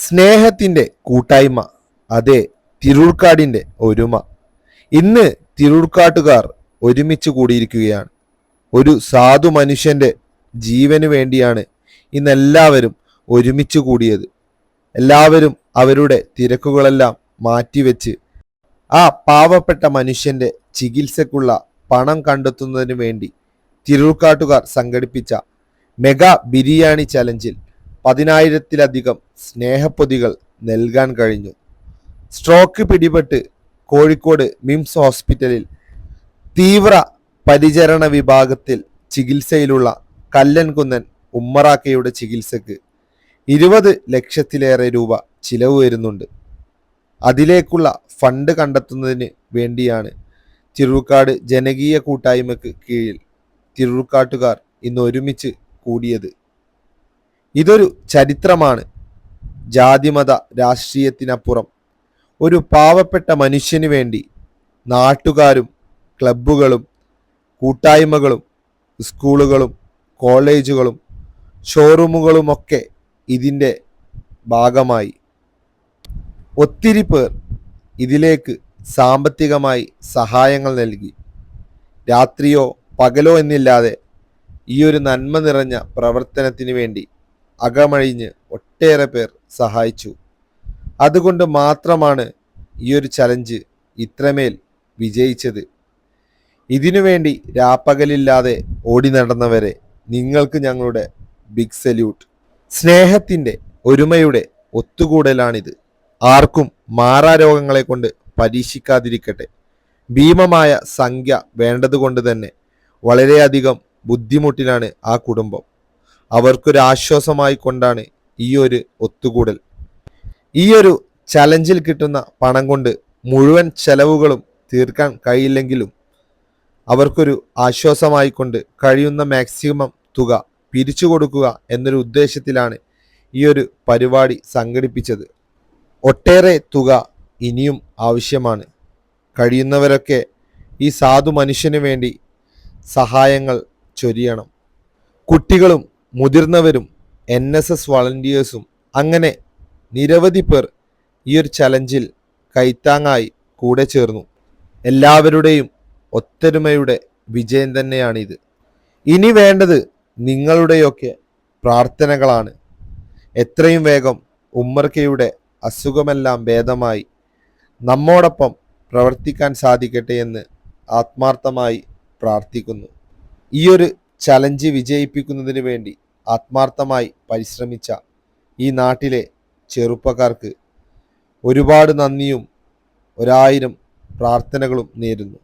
സ്നേഹത്തിന്റെ കൂട്ടായ്മ അതെ തിരൂർക്കാടിന്റെ ഒരുമ. ഇന്ന് തിരൂർക്കാട്ടുകാർ ഒരുമിച്ച് കൂടിയിരിക്കുകയാണ്. ഒരു സാധു മനുഷ്യന്റെ ജീവന് വേണ്ടിയാണ് ഇന്ന് എല്ലാവരും ഒരുമിച്ച് കൂടിയത്. എല്ലാവരും അവരുടെ തിരക്കുകളെല്ലാം മാറ്റിവെച്ച് ആ പാവപ്പെട്ട മനുഷ്യന്റെ ചികിത്സക്കുള്ള പണം കണ്ടെത്തുന്നതിന് വേണ്ടി തിരൂർക്കാട്ടുകാർ സംഘടിപ്പിച്ച മെഗാ ബിരിയാണി ചലഞ്ചിൽ പതിനായിരത്തിലധികം സ്നേഹപ്പൊതികൾ നൽകാൻ കഴിഞ്ഞു. സ്ട്രോക്ക് പിടിപെട്ട് കോഴിക്കോട് മിംസ് ഹോസ്പിറ്റലിൽ തീവ്ര പരിചരണ വിഭാഗത്തിൽ ചികിത്സയിലുള്ള കല്ലൻകുന്നൻ ഉമ്മറാക്കയുടെ ചികിത്സക്ക് ഇരുപത് ലക്ഷത്തിലേറെ രൂപ ചിലവ് വരുന്നുണ്ട്. അതിലേക്കുള്ള ഫണ്ട് കണ്ടെത്തുന്നതിന് വേണ്ടിയാണ് തിരുവുക്കാട് ജനകീയ കൂട്ടായ്മയ്ക്ക് കീഴിൽ തിരുവുക്കാട്ടുകാർ ഇന്ന് ഒരുമിച്ച് കൂടിയത്. ഇതൊരു ചരിത്രമാണ്. ജാതിമത രാഷ്ട്രീയത്തിനപ്പുറം. ഒരു പാവപ്പെട്ട മനുഷ്യന് വേണ്ടി നാട്ടുകാരും ക്ലബ്ബുകളും കൂട്ടായ്മകളും സ്കൂളുകളും കോളേജുകളും ഷോറൂമുകളുമൊക്കെ ഇതിന്റെ ഭാഗമായി. ഒത്തിരി പേർ ഇതിലേക്ക് സാമ്പത്തികമായി സഹായങ്ങൾ നൽകി. രാത്രിയോ പകലോ എന്നില്ലാതെ ഈ ഒരു നന്മ നിറഞ്ഞ പ്രവർത്തനത്തിന് വേണ്ടി അകമഴിഞ്ഞ് ഒട്ടേറെ പേർ സഹായിച്ചു. അതുകൊണ്ട് മാത്രമാണ് ഈ ഒരു ചലഞ്ച് ഇത്രമേൽ വിജയിച്ചത്. ഇതിനുവേണ്ടി രാപ്പകലില്ലാതെ ഓടി നടന്നവരെ നിങ്ങൾക്ക് ഞങ്ങളുടെ ബിഗ് സല്യൂട്ട് സ്നേഹത്തിന്റെ ഒരുമയുടെ ഒത്തുകൂടലാണിത്. ആർക്കും മാറാരോഗങ്ങളെ കൊണ്ട് പരീക്ഷിക്കാതിരിക്കട്ടെ. ഭീമമായ സംഖ്യ വേണ്ടതുകൊണ്ട് തന്നെ വളരെയധികം ബുദ്ധിമുട്ടിലാണ് ആ കുടുംബം. അവർക്കൊരു ആശ്വാസമായി കൊണ്ടാണ് ഈ ഒരു ഒത്തുകൂടൽ. ഈ ഒരു ചലഞ്ചിൽ കിട്ടുന്ന പണം കൊണ്ട് മുഴുവൻ ചെലവുകളും തീർക്കാൻ കഴിയില്ലെങ്കിലും അവർക്കൊരു ആശ്വാസമായി കൊണ്ട് കഴിയുന്ന മാക്സിമം തുക പിരിച്ചു കൊടുക്കുക എന്നൊരു ഉദ്ദേശത്തിലാണ് ഈ ഒരു പരിപാടി സംഘടിപ്പിച്ചത്. ഒട്ടേറെ തുക ഇനിയും ആവശ്യമാണ്. കഴിയുന്നവരൊക്കെ ഈ സാധു മനുഷ്യന് വേണ്ടി സഹായങ്ങൾ ചൊരിയണം. കുട്ടികളും മുതിർന്നവരും എൻ എസ് എസ് വളണ്ടിയേഴ്സും അങ്ങനെ നിരവധി പേർ ഈ ഒരു ചലഞ്ചിൽ കൈത്താങ്ങായി കൂടെ ചേർന്നു. എല്ലാവരുടെയും ഒത്തൊരുമയുടെ വിജയം തന്നെയാണിത്. ഇനി വേണ്ടത് നിങ്ങളുടെയൊക്കെ പ്രാർത്ഥനകളാണ്. എത്രയും വേഗം ഉമ്മർക്കയുടെ അസുഖമെല്ലാം ഭേദമായി നമ്മോടൊപ്പം പ്രവർത്തിക്കാൻ സാധിക്കട്ടെ എന്ന് ആത്മാർത്ഥമായി പ്രാർത്ഥിക്കുന്നു. ഈയൊരു ചലഞ്ച് വിജയിപ്പിക്കുന്നതിന് വേണ്ടി ആത്മാർത്ഥമായി പരിശ്രമിച്ച ഈ നാട്ടിലെ ചെറുപ്പക്കാർക്ക് ഒരുപാട് നന്ദിയും ഒരായിരം പ്രാർത്ഥനകളും നേരുന്നു.